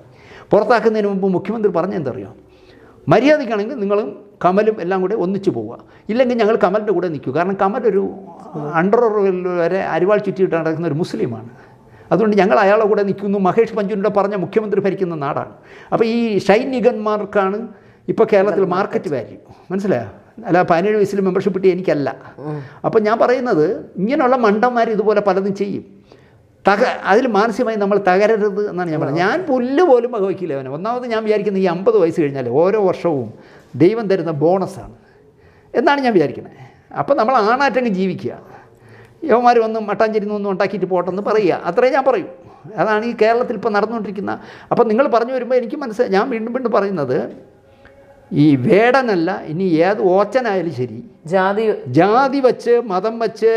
പുറത്താക്കുന്നതിന് മുമ്പ് മുഖ്യമന്ത്രി പറഞ്ഞെന്തറിയോ മര്യാദയ്ക്കാണെങ്കിൽ നിങ്ങളും കമലും എല്ലാം കൂടെ ഒന്നിച്ചു പോവുക. ഇല്ലെങ്കിൽ ഞങ്ങൾ കമലിന്റെ കൂടെ നിൽക്കും. കാരണം കമൽ ഒരു അണ്ടർ വരെ അരിവാൾ ചുറ്റിയിട്ട് നടക്കുന്ന ഒരു മുസ്ലിമാണ്. അതുകൊണ്ട് ഞങ്ങൾ അയാളെ കൂടെ നിൽക്കുന്നു. മഹേഷ് പഞ്ചുനോട് പറഞ്ഞ മുഖ്യമന്ത്രി ഭരിക്കുന്ന നാടാണ്. അപ്പോൾ ഈ സൈനികന്മാർക്കാണ് ഇപ്പോൾ കേരളത്തിൽ മാർക്കറ്റ് വാല്യൂ മനസ്സിലായോ? അല്ല പതിനേഴ് വയസ്സിൽ മെമ്പർഷിപ്പ് കിട്ടിയ എനിക്കല്ല. അപ്പോൾ ഞാൻ പറയുന്നത് ഇങ്ങനെയുള്ള മണ്ടന്മാർ ഇതുപോലെ പലതും ചെയ്യും. തക അതിൽ മാനസികമായി നമ്മൾ തകരരുത് എന്നാണ് ഞാൻ പറയുന്നത് ഞാൻ പുല്ല് പോലും വകവയ്ക്കില്ല അവനെ. ഒന്നാമത് ഞാൻ വിചാരിക്കുന്നത് ഈ അമ്പത് വയസ്സ് കഴിഞ്ഞാൽ ഓരോ വർഷവും ദൈവം തരുന്ന ബോണസാണ് എന്നാണ് ഞാൻ വിചാരിക്കുന്നത്. അപ്പോൾ നമ്മൾ ആണാറ്റങ്ങ് ജീവിക്കുക. യവന്മാർ വന്ന് മട്ടാഞ്ചേരി ഒന്നും ഉണ്ടാക്കിയിട്ട് പോട്ടെന്ന് പറയുക. അത്രേ ഞാൻ പറയൂ. അതാണ് ഈ കേരളത്തിൽ ഇപ്പോൾ നടന്നുകൊണ്ടിരിക്കുന്ന അപ്പം നിങ്ങൾ പറഞ്ഞു വരുമ്പോൾ എനിക്ക് മനസ്സിലായി ഞാൻ വീണ്ടും വീണ്ടും പറയുന്നത് ഈ വേടനല്ല ഇനി ഏത് ഓച്ചനായാലും ശരി. ജാതി ജാതി വച്ച് മതം വച്ച്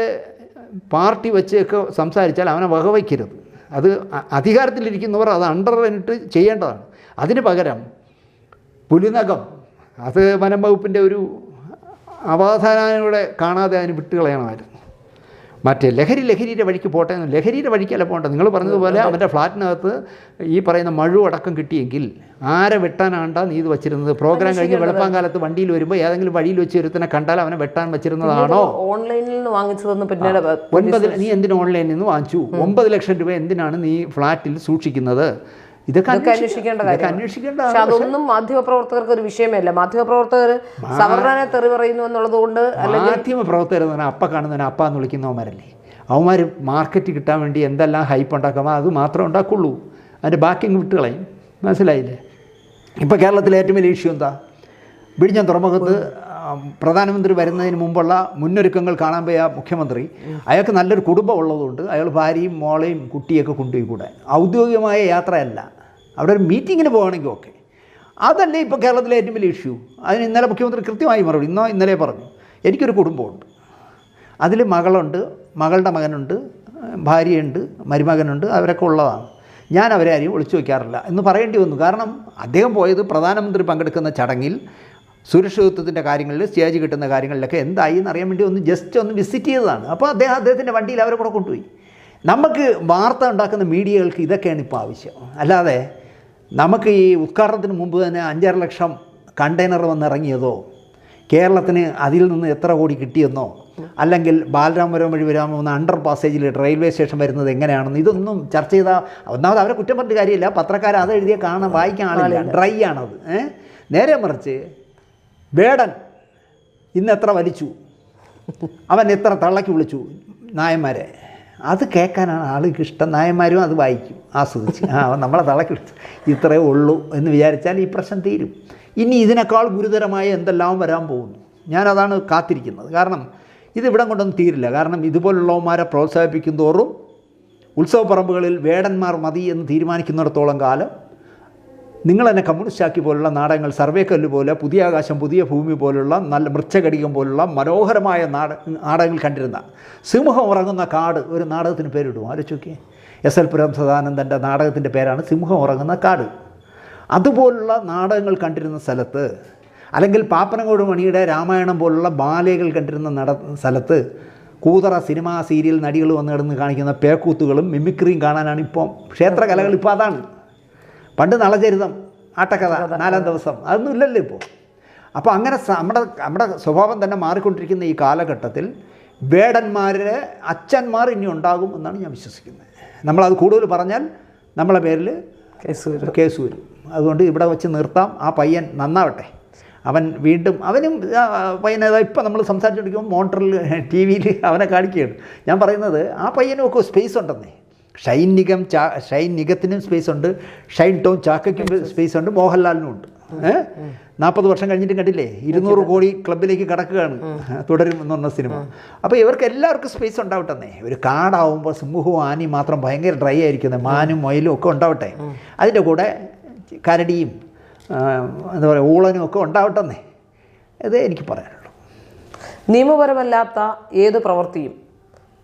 പാർട്ടി വച്ച് ഒക്കെ സംസാരിച്ചാൽ അവനെ വകവയ്ക്കരുത്. അത് അധികാരത്തിലിരിക്കുന്നവർ അത് അണ്ടറിട്ട് ചെയ്യേണ്ടതാണ്. അതിന് പകരം പുലിനകം അത് വനം വകുപ്പിന്റെ ഒരു അവാധാനയുടെ കാണാതെ അതിന് വിട്ടുകളയണമായിരുന്നു. മറ്റേ ലഹരി ലഹരിയുടെ വഴിക്ക് പോട്ടെ. ലഹരിയുടെ വഴിക്കല്ല പോകേണ്ടത്. നിങ്ങൾ പറഞ്ഞതുപോലെ അവന്റെ ഫ്ലാറ്റിനകത്ത് ഈ പറയുന്ന മഴു അടക്കം കിട്ടിയെങ്കിൽ ആരെ വെട്ടാനാണ്ടാ നീ ഇത് വെച്ചിരുന്നത്? പ്രോഗ്രാം കഴിഞ്ഞ് വെളുപ്പാങ്കാലത്ത് വണ്ടിയിൽ വരുമ്പോൾ ഏതെങ്കിലും വഴിയിൽ വെച്ച് ഒരുത്തനെ കണ്ടാൽ അവനെ വെട്ടാൻ വെച്ചിരുന്നതാണോ? ഓൺലൈനിൽ നിന്ന് വാങ്ങിച്ചതെന്ന് പിന്നീട് ഒൻപത് നീ എന്തിനു ഓൺലൈനിൽ നിന്ന് വാങ്ങിച്ചു? ഒമ്പത് ലക്ഷം രൂപ എന്തിനാണ് നീ ഫ്ലാറ്റിൽ സൂക്ഷിക്കുന്നത്? ഇതൊക്കെ ഇതൊക്കെ അന്വേഷി- അന്വേഷിക്കേണ്ട അതൊന്നും മാധ്യമപ്രവർത്തകർക്ക് ഒരു വിഷയമല്ല. മാധ്യമപ്രവർത്തകർ സവർണനെ തെറി പറയുന്നു എന്നുള്ളത് കൊണ്ട് മാധ്യമപ്രവർത്തകർ എന്ന് പറഞ്ഞാൽ അപ്പ കാണുന്നതിന് അപ്പ എന്ന് വിളിക്കുന്നവന്മാരല്ലേ അവന്മാർ മാർക്കറ്റ് കിട്ടാൻ വേണ്ടി എന്തെല്ലാം ഹൈപ്പ് ഉണ്ടാക്കാമോ അത് മാത്രമേ ഉണ്ടാക്കുള്ളൂ. അതിന്റെ ബാക്കി അങ്ങ് വിട്ട് കളയും. മനസ്സിലായില്ലേ? ഇപ്പോൾ കേരളത്തിലെ ഏറ്റവും വലിയ ഇഷ്യൂ എന്താ? വിഴിഞ്ഞം തുറമുഖത്ത് പ്രധാനമന്ത്രി വരുന്നതിന് മുമ്പുള്ള മുന്നൊരുക്കങ്ങൾ കാണാൻ പോയ മുഖ്യമന്ത്രി. അയാൾക്ക് നല്ലൊരു കുടുംബം ഉള്ളതുകൊണ്ട് അയാൾ ഭാര്യയും മോളെയും കുട്ടിയൊക്കെ കൊണ്ടുപോയി കൂടെ ഔദ്യോഗികമായ യാത്രയല്ല. അവിടെ ഒരു മീറ്റിങ്ങിന് പോവുകയാണെങ്കിൽ ഓക്കെ. അതല്ലേ ഇപ്പോൾ കേരളത്തിലെ ഏറ്റവും വലിയ ഇഷ്യൂ അതിന് ഇന്നലെ മുഖ്യമന്ത്രി കൃത്യമായി മറുപടി ഇന്നോ ഇന്നലെ പറഞ്ഞു. എനിക്കൊരു കുടുംബമുണ്ട്. അതിൽ മകളുണ്ട് മകളുടെ മകനുണ്ട് ഭാര്യയുണ്ട് മരുമകനുണ്ട് അവരൊക്കെ ഉള്ളതാണ്. ഞാൻ അവരെ ആരെയും ഒളിച്ചു വയ്ക്കാറില്ല എന്ന് പറയേണ്ടി വന്നു. കാരണം അദ്ദേഹം പോയത് പ്രധാനമന്ത്രി പങ്കെടുക്കുന്ന ചടങ്ങിൽ സുരക്ഷിതത്വത്തിന്റെ കാര്യങ്ങളിൽ സ്റ്റേജ് കിട്ടുന്ന കാര്യങ്ങളിലൊക്കെ എന്തായി എന്ന് എന്നറിയാൻ വേണ്ടി ഒന്ന് ജസ്റ്റ് ഒന്ന് വിസിറ്റ് ചെയ്തതാണ്. അപ്പോൾ അദ്ദേഹം അദ്ദേഹത്തിന്റെ വണ്ടിയിൽ അവരെ കൂടെ കൊണ്ടുപോയി. നമുക്ക് വാർത്ത ഉണ്ടാക്കുന്ന മീഡിയകൾക്ക് ഇതൊക്കെയാണ് ഇപ്പോൾ ആവശ്യം. അല്ലാതെ നമുക്ക് ഈ ഉദ്ഘാടനത്തിന് മുമ്പ് തന്നെ അഞ്ചര ലക്ഷം കണ്ടെയ്നർ വന്നിറങ്ങിയതോ? കേരളത്തിന് അതിൽ നിന്ന് എത്ര കോടി കിട്ടിയെന്നോ? അല്ലെങ്കിൽ ബാലരാമപുരം വഴി വരാമെന്ന അണ്ടർ പാസേജിൽ റെയിൽവേ സ്റ്റേഷൻ വരുന്നത് എങ്ങനെയാണെന്ന്? ഇതൊന്നും ചർച്ച ചെയ്ത ഒന്നാമത് അവരെ കുറ്റം പറഞ്ഞിട്ട് കാര്യമില്ല. പത്രക്കാർ അത് എഴുതിയ കാണാൻ വായിക്കാൻ ആളില്ല. ഡ്രൈ ആണത്? നേരെ മറിച്ച് വേടൻ ഇന്ന് എത്ര വലിച്ചു? അവൻ എത്ര തള്ളക്കി വിളിച്ചു? നായന്മാരെ. അത് കേൾക്കാനാണ് ആൾക്ക് ഇഷ്ടം. നായന്മാരും അത് വായിക്കും. ആസ്വദിച്ച്. ആ നമ്മളെ തള്ളക്കി ഇത്രേ ഉള്ളൂ എന്ന് വിചാരിച്ചാൽ ഈ പ്രശ്നം തീരും. ഇനി ഇതിനേക്കാൾ ഗുരുതരമായ എന്തെല്ലാം വരാൻ പോകുന്നു? ഞാനതാണ് കാത്തിരിക്കുന്നത്. കാരണം ഇത് ഇവിടം കൊണ്ടൊന്നും തീരില്ല. കാരണം ഇതുപോലുള്ളവന്മാരെ പ്രോത്സാഹിപ്പിക്കും തോറും ഉത്സവപ്പറമ്പുകളിൽ വേടന്മാർ മതി എന്ന് തീരുമാനിക്കുന്നിടത്തോളം കാലം നിങ്ങൾ തന്നെ കമ്മ്യൂണിസ്റ്റാക്കി പോലുള്ള നാടകങ്ങൾ സർവേക്കല്ല് പോലെ പുതിയ ആകാശം പുതിയ ഭൂമി പോലുള്ള നല്ല മൃച്ഛകടികം പോലുള്ള മനോഹരമായ നാട നാടകങ്ങൾ കണ്ടിരുന്ന സിംഹം ഉറങ്ങുന്ന കാട് ഒരു നാടകത്തിന് പേരിടും ആലോചിക്കേ എസ് എൽ പുരം സദാനന്ദന്റെ നാടകത്തിന്റെ പേരാണ് സിംഹം ഉറങ്ങുന്ന കാട്. അതുപോലുള്ള നാടകങ്ങൾ കണ്ടിരുന്ന സ്ഥലത്ത് അല്ലെങ്കിൽ പാപ്പനങ്കോട് മണിയുടെ രാമായണം പോലുള്ള ബാലകൾ കണ്ടിരുന്ന നട സ്ഥലത്ത് കൂതറ സിനിമാ സീരിയൽ നടികൾ വന്ന് കിടന്ന് കാണിക്കുന്ന പേക്കൂത്തുകളും മിമിക്രിയും കാണാനാണ് ഇപ്പം ക്ഷേത്രകലകൾ ഇപ്പോൾ അതാണ്. പണ്ട് നളചരിതം ആട്ടക്കഥ നാലാം ദിവസം. അതൊന്നും ഇല്ലല്ലോ ഇപ്പോൾ അപ്പോൾ അങ്ങനെ നമ്മുടെ നമ്മുടെ സ്വഭാവം തന്നെ മാറിക്കൊണ്ടിരിക്കുന്ന ഈ കാലഘട്ടത്തിൽ വേടന്മാരുടെ അച്ഛന്മാർ ഇനി ഉണ്ടാകും എന്നാണ് ഞാൻ വിശ്വസിക്കുന്നത്. നമ്മളത് കൂടുതൽ പറഞ്ഞാൽ നമ്മളെ പേരിൽ കേസ് വരും കേസ് വരും അതുകൊണ്ട് ഇവിടെ വെച്ച് നിർത്താം. ആ പയ്യൻ നന്നാവട്ടെ. അവൻ വീണ്ടും അവനും പയ്യനേതാ ഇപ്പം നമ്മൾ സംസാരിച്ചുകൊണ്ടിരിക്കുമ്പോൾ മോണിറ്ററിൽ ടി വിയിൽ അവനെ കാണിക്കുകയാണ്. ഞാൻ പറയുന്നത് ആ പയ്യനും ഒക്കെ സ്പേസ് ഉണ്ടെന്നേ. ഷൈൻ നിഗം ചാ ഷൈൻ നിഗത്തിനും സ്പേസ് ഉണ്ട്. ഷൈൻ ടോം ചാക്കയ്ക്കും സ്പേസ് ഉണ്ട്. മോഹൻലാലിനും ഉണ്ട്. ഏഹ്? നാൽപ്പത് വർഷം കഴിഞ്ഞിട്ടും കണ്ടില്ലേ? ഇരുന്നൂറ് കോടി ക്ലബിലേക്ക് കടക്കുകയാണ്. തുടരും എന്ന് പറഞ്ഞ സിനിമ. അപ്പോൾ ഇവർക്ക് എല്ലാവർക്കും സ്പേസ് ഉണ്ടാവട്ടെന്നേ. ഒരു കാടാവുമ്പോൾ സിംഹവും ആനയും മാത്രം ഭയങ്കര ഡ്രൈ ആയിരിക്കുന്നത് മാനും മൊയിലും ഒക്കെ ഉണ്ടാവട്ടെ. അതിന്റെ കൂടെ കരടിയും എന്താ പറയുക ഊളനും ഒക്കെ ഉണ്ടാവട്ടെന്നേ. ഇത് എനിക്ക് പറയാനുള്ളൂ. നിയമപരമല്ലാത്ത ഏത് പ്രവൃത്തിയും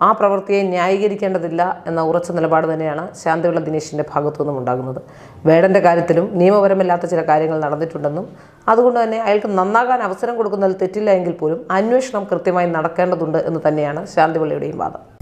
ആ പ്രവൃത്തിയെ ന്യായീകരിക്കേണ്ടതില്ല എന്ന ഉറച്ച നിലപാട് തന്നെയാണ് ശാന്തിവിള ദിനേശിന്റെ ഭാഗത്തു നിന്നും ഉണ്ടാകുന്നത്. വേടന്റെ കാര്യത്തിലും നിയമപരമല്ലാത്ത ചില കാര്യങ്ങൾ നടന്നിട്ടുണ്ടെന്നും അതുകൊണ്ട് തന്നെ അയാൾക്ക് നന്നാകാൻ അവസരം കൊടുക്കുന്നതിൽ തെറ്റില്ല എങ്കിൽ പോലും അന്വേഷണം കൃത്യമായി നടക്കേണ്ടതുണ്ട് എന്ന് തന്നെയാണ് ശാന്തിവിളയുടെയും വാദം.